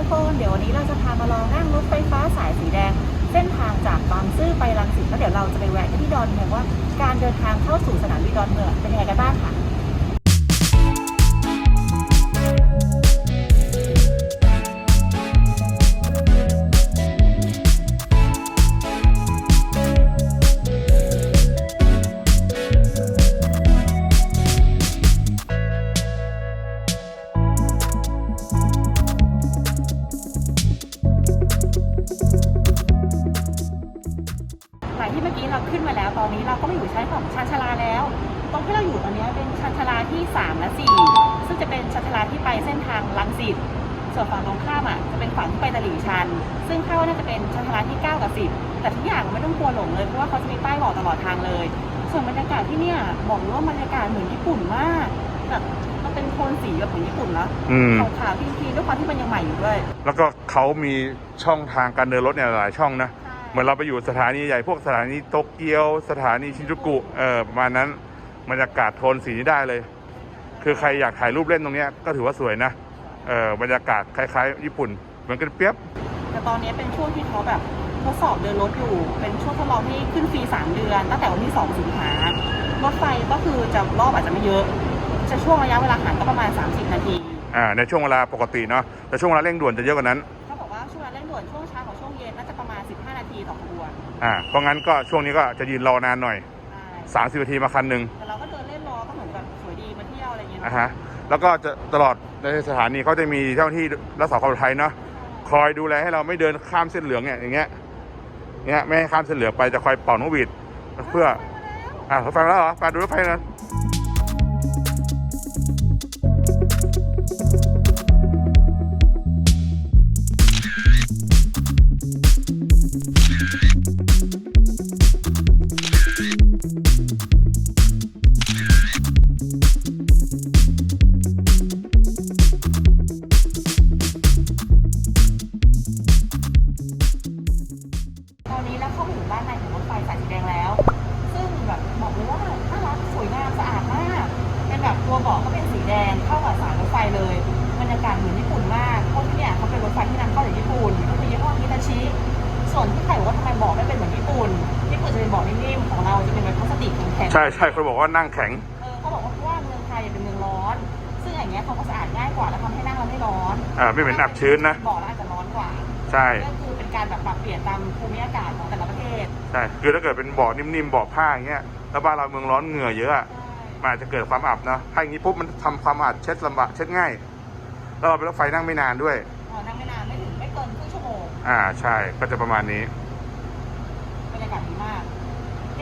ทุกคนเดี๋ยววันนี้เราจะพามาลองนั่งรถไฟฟ้าสายสีแดง เส้นทางจากบางซื่อไปรังสิตแล้วเดี๋ยวเราจะไปแวะกันที่ดอนเมืองว่าการเดินทางเข้าสู่สนามบินดอนเมืองเป็นยังไงกันบ้างค่ะ อยู่ตอนนี้เป็นชานชาลาที่3และ4ซึ่งจะเป็นชานชาลาที่ไปเส้นทางลังสิตส่วนฝั่งตรงข้ามอะจะเป็นฝั่งที่ไปตลิ่งชัน ซึ่งคาดว่าน่าจะเป็นชานชาลาที่ 9 กับ 10 แต่ทุกอย่างไม่ต้องกลัวหลงเลยเพราะว่าเขาจะมีป้ายบอกตลอดทางเลย ส่วนบรรยากาศที่เนี่ยบอกเลยว่าบรรยากาศเหมือนญี่ปุ่นมากแบบมันเป็นโทนสีแบบเหมือนญี่ปุ่นแล้วอืมขาวๆทีๆด้วยความที่มันยังใหม่อยู่ด้วยแล้วก็เขามีช่องทางการเดินรถเนี่ยหลายช่องนะ เหมือนเราไปอยู่สถานีใหญ่พวกสถานีโตเกียว สถานีชินจูกุเออประมาณนั้น บรรยากาศโทนสีนี้ได้เลย คือใครอยากถ่ายรูปเล่นตรงเนี้ยก็ถือว่าสวยนะเออบรรยากาศคล้ายๆ ญี่ปุ่น เหมือนกันเปียบ แต่ตอนนี้เป็นช่วงที่เขาแบบทดสอบเดินรถอยู่ เป็นช่วงทดลองที่ขึ้นฟรี 3 เดือน ตั้งแต่วันที่ 2 สิงหารถไฟก็คือจะรอบอาจจะไม่เยอะ จะช่วงระยะเวลาห่างก็ประมาณ 30 นาทีอ่าในช่วงเวลาปกติเนาะแต่ช่วงเวลาเร่งด่วนจะเยอะกว่านั้นเขาบอกว่าช่วงเวลาเร่งด่วนช่วงเช้ากับช่วงเย็นน่าจะประมาณ 15 นาทีต่อขบวนอ่าเพราะงั้นก็ช่วงนี้ก็จะยืนรอนานหน่อยใช่30 นาทีมาคันหนึ่งะฮะแล้วก็จะตลอดในสถานีเขาจะมีเจ้าหน้าที่รักษาความปลอดภัยเนาะคอยดูแลให้เราไม่เดินข้ามเส้นเหลืองเนี่ยอย่างเงี้ยเงี้ยไม่ให้ข้ามเส้นเหลืองไปจะคอยเป่านกหวีดเพื่ออะเขาฟังแล้วเหรอฟังดูรถไฟนะ ข็งๆใช่ใช่เขาบอกว่านั่งแข็ง เออเขาบอกว่าเพราะว่าเมืองไทยเป็นเมืองร้อน ซึ่งอย่างเงี้ยเขาก็สะอาดง่ายกว่าแล้วทำให้นั่งเราไม่ร้อนอ่าไม่เหม็นอับชื้นนะเบาะแล้วอาจจะร้อนกว่าใช่ ก็คือเป็นการแบบปรับเปลี่ยนตามภูมิอากาศของแต่ละประเทศใช่คือถ้าเกิดเป็นเบาะนิ่มๆเบาะผ้าอย่างเงี้ยแล้วบ้านเราเมืองร้อนเหงื่อเยอะอะมันอาจจะเกิดความอับนะถ้าอย่างนี้ปุ๊บมันทำความอับเช็ดลำบากเช็ดง่ายแล้วเราเป็นรถไฟนั่งไม่นานด้วยอ๋อนั่งไม่นานไม่ถึงไม่เกินครึ่งชั่วโมงอ่าใช่ก็จะประมาณนี้ บรรยากาศดีมากนี่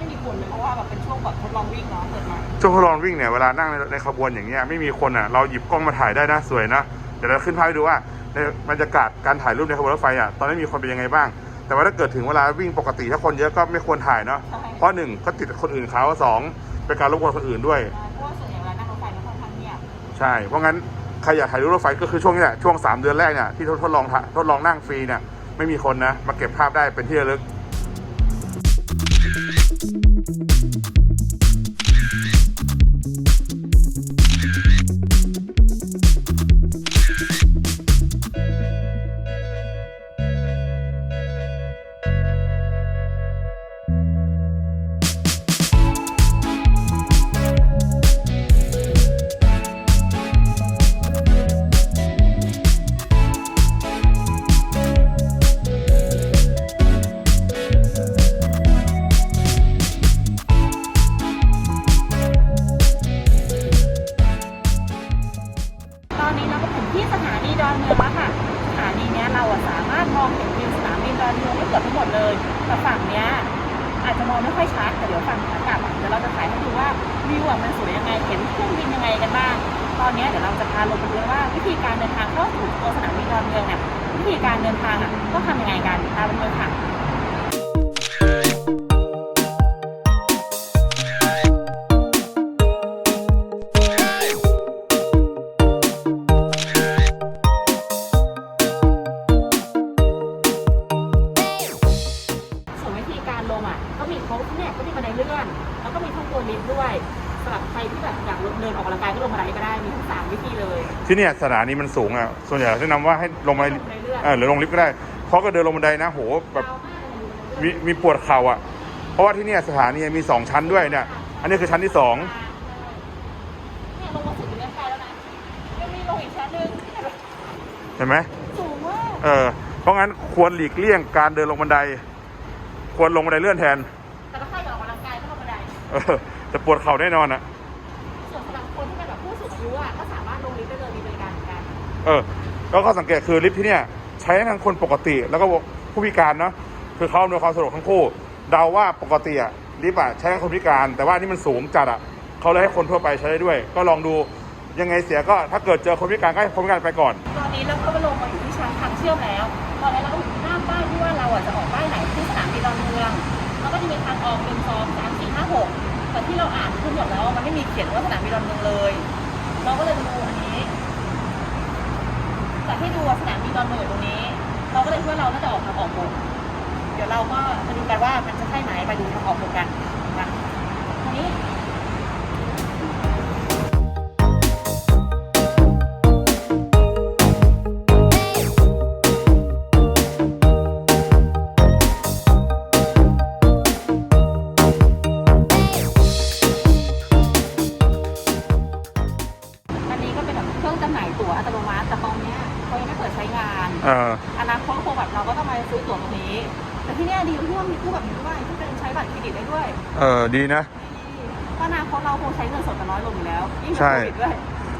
ไม่มีคนเลยเพราะว่าแบบเป็นช่วงแบบทดลองวิ่งเนาะเปิดมาช่วงทดลองวิ่งเนี่ยเวลานั่งในในขบวนอย่างเงี้ยไม่มีคนอะเราหยิบกล้องมาถ่ายได้นะสวยนะเดี๋ยวเราขึ้นภาพให้ดูว่าในบรรยากาศการถ่ายรูปในขบวนรถไฟอะตอนนี้มีคนเป็นยังไงบ้าง แต่ว่าถ้าเกิดถึงเวลาวิ่งปกติถ้าคนเยอะก็ไม่ควรถ่ายเนาะใช่เพราะหนึ่งก็ติดคนอื่นเขาสองเป็นการรบกวนคนอื่นด้วย เพราะว่าส่วนใหญ่เวลานั่งรถไฟมันค่อนข้างเงียบใช่ เพราะงั้นใครอยากถ่ายรูปรถไฟก็คือช่วงนี้แหละช่วง 3 เดือนแรกเนี่ยที่ทดทดลองถ่ายทดลองนั่งฟรีเนี่ยไม่มีคนนะมาเก็บภาพได้เป็นที่ระลึก อะสามองเห็นวิวสนามบินดอนเมืองไม่เกือบทั้งหมดเลยแต่ฝั่งเนี้ยอาจจะมองไม่ค่อยชัดแต่เดี๋ยวฝั่งขากลับเดี๋ยวเราจะถ่ายให้ดูว่าวิวมันสวยยังไงเห็นเครื่องบินยังไงกันบ้างตอนนี้เดี๋ยวเราจะพาลงไปดูว่าวิธีการเดินทางเข้าสู่ตัวสนามบินดอนเมืองเนี่ยวิธีการเดินทางอะต้องทำยังไงกันตามไปเลยค่ะ กเดินออกกำลังกายก็ลงบันไดก็ได้มีทั้งสามวิธีเลยที่เนี่ยสถานีมันสูงอะส่วนใหญ่แนะนำว่าให้ลงมาลงไปเรื่อยเออหรือลงลิฟต์ก็ได้ เพราะก็เดินลงบันไดนะโหแบบยาวมากเลยมีมีปวดเข่าอะ เพราะว่าที่เนี่ยสถานีมีสองชั้นด้วยเนี่ย อันนี้คือชั้นที่สองเนี่ยลงมาสุดอยู่ในไฟแล้วนะยังมีลงอีกชั้นหนึ่งเห็นไหมสูงมากเออเพราะงั้นควรหลีกเลี่ยงการเดินลงบันได ควรลงบันไดเลื่อนแทนแต่ถ้าใครอยากออกกำลังกายก็ลงบันไดเออแต่ปวดเข่าแน่นอนอะ เออ แล้วก็สังเกตคือลิฟต์ที่เนี่ยใช้ทั้งคนปกติแล้วก็ผู้พิการเนาะคือเขาอำนวยความสะดวกทั้งคู่ เดาว่าปกติอะลิฟต์อะใช้คนพิการ แต่ว่านี่มันสูงจัดอะเขาเลยให้คนทั่วไปใช้ได้ด้วย ก็ลองดูยังไงเสียก็ถ้าเกิดเจอคนพิการก็ให้คนพิการไปก่อน ตอนนี้เราก็ลงมาอยู่ที่ชั้นทางเชื่อมแล้วตอนนี้เราก็อยู่หน้าป้ายที่ว่าเราอะจะออกป้ายไหนที่สนามบินดอนเมืองแล้วก็จะมีทางออกหนึ่งสองสามสี่ห้าหกแต่ที่เราอ่านขึ้นหมดแล้วมันไม่มีเขียนว่าสนามบินดอนเมืองเลย เราก็เลยดูอันนี้ จากที่ดูสนามบินดอนเมืองตรงนี้ เราก็เลยคิดว่าเราน่าจะออกทางออกบกเดี๋ยวเราก็จะดูกันว่ามันจะใช่ไหมไปดูทางออกบกกัน แต่ที่เนี้ยดีที่ว่ามีตู้แบบนี้ด้วยที่เป็นใช้บัตรเครดิตได้ด้วยเออดีนะเพราะอนาคตเราคงใช้เงินสดกันน้อยลงอยู่แล้วยิ่งใช่กับโควิดด้วย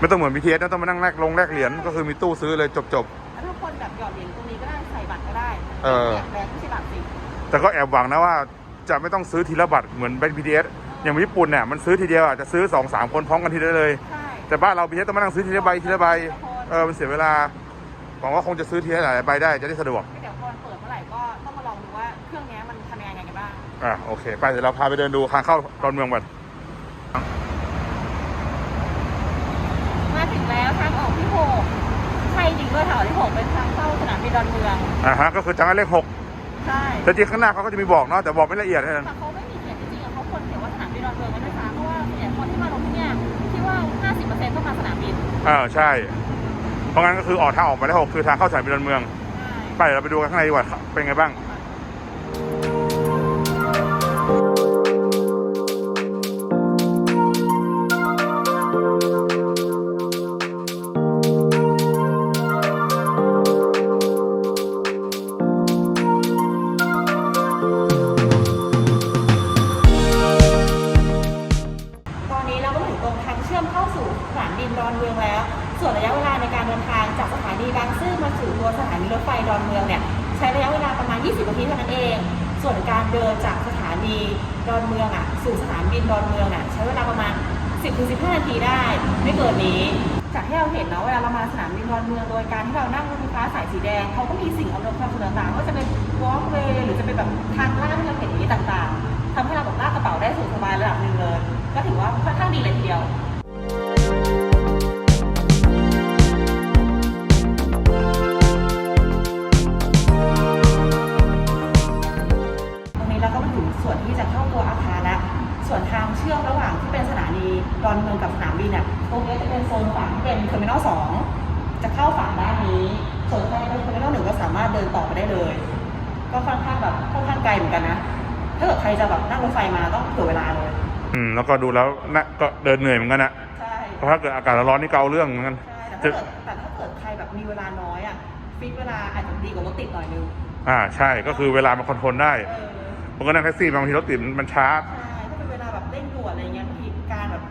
ไม่ต้องเหมือน BTS นะต้องมานั่งแลกลงแลกเหรียญก็คือมีตู้ซื้อเลยจบ แล้วถ้าคนแบบหยอดเหรียญตรงนี้ก็ได้ใส่บัตรก็ได้เออแจกแบงค์ไม่ใช่บัตรสิๆแต่ก็แอบหวังนะว่าจะไม่ต้องซื้อทีละบัตรเหมือนเป็น BTS อย่างญี่ปุ่นเนี่ยมันซื้อทีเดียวอาจจะซื้อ2อสามคนพร้อมกันทีได้เลย ใช่ แต่บ้านเรา BTS ต้องมานั่งซื้อทีละใบทีละใบเออมันเสียเวลาหวังว่าคงจะซื้อทีละหลายใบได้จะได้สะดวก เดี๋ยวพอมันเปิดเมื่อไหร่ก็ต้องมาลองดูว่าเค รื่องเนี้ยมันทำยังไงกันบ้าง อะโอเค ไปเดี๋ยวเราพาไปเดินดูทางเข้าดอนเมืองก่อนมาถึงแล้วทางออกที่หกใช่จริงด้วยแถวที่หกเป็นทางเข้าสนามบินดอนเมือง อ่าฮะก็คือจังหวัดเลขหกใช่แต่จริงข้างหน้าเขาก็จะมีบอกเนาะแต่บอกไม่ละเอียดเท่านั้นแต่เขาไม่มีเขียนจริงๆอะเขาควรเขียนว่าสนามบินดอนเมืองไว้ด้วยซ้ำเพราะว่าส่วนใหญ่คนที่มาลงที่เนี่ยที่ว่า 50%ต้องมาสนามบินเออใช่ เพราะงั้นก็คือออกทางออกไปเลขหกคือทางเข้าสนามบินดอนเมือง ไปเดี๋ยวเราไปดูกันข้างในดีกว่าครับเป็นไงบ้าง ดอนเมืองเนี่ยใช้ระยะเวลาประมาณ 20 นาทีเท่านั้นเอง ส่วนการเดินจากสถานีดอนเมืองอะสู่สนามบินดอนเมืองอะใช้เวลาประมาณ 10-15 นาทีได้ ไม่เกินนี้ จากที่เราเห็นเนาะเวลาเรามาสนามบินดอนเมือง โดยการที่เรานั่งรถไฟฟ้าสายสีแดงเขาก็มีสิ่งอำนวยความสะดวกต่างๆว่าจะเป็น walkway หรือจะเป็นแบบทางลาดที่เราเห็นอย่างนี้ต่างๆทำให้เราแบบลากกระเป๋าได้สะดวกสบายระดับหนึ่งเลยก็ถือว่าค่อนข้างดีเลยทีเดียว งกับสนามบินอะตรงนี้จะเป็นโซนฝั่งที่เป็นเทอร์มินอลสองจะเข้าฝั่งด้านนี้ ส่วนใครไปเทอร์มินอลหนึ่งก็สามารถเดินต่อไปได้เลย ก็ค่อนข้างแบบค่อนข้างไกลเหมือนกันนะ ถ้าเกิดใครจะแบบนั่งรถไฟมาต้องเผื่อเวลาเลย อืม แล้วก็ดูแล้วนะก็เดินเหนื่อยเหมือนกันนะใช่เพราะถ้าเกิดอากาศร้อนๆนี่เกาเรื่องเหมือนกัน ใช่แต่ถ้าเกิดแต่ถ้าเกิดใครแบบมีเวลาน้อยอะฟิกเวลาอาจจะดีกว่ารถติดหน่อยนึงอ่าใช่ก็คือเวลามันคอนโทรลได้เออเพราะก็นั่งแท็กซี่บางทีรถติดมันช้า ใช่ถ้าเป็นเวลาแบบเร่งด่วนอะไรเงี้ยบางทีการแบบ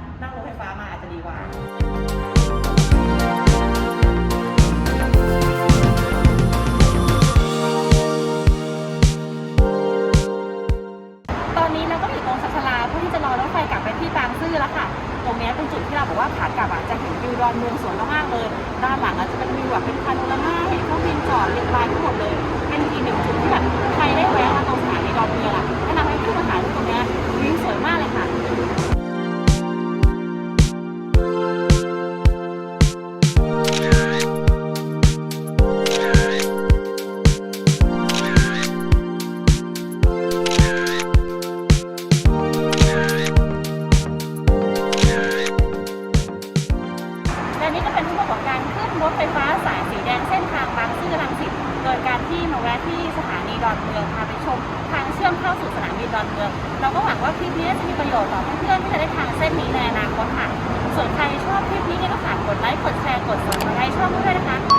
ชอบคลิปนี้ก็ฝากกดไลค์ กดแชร์ กด subscribe ช่องด้วยนะคะ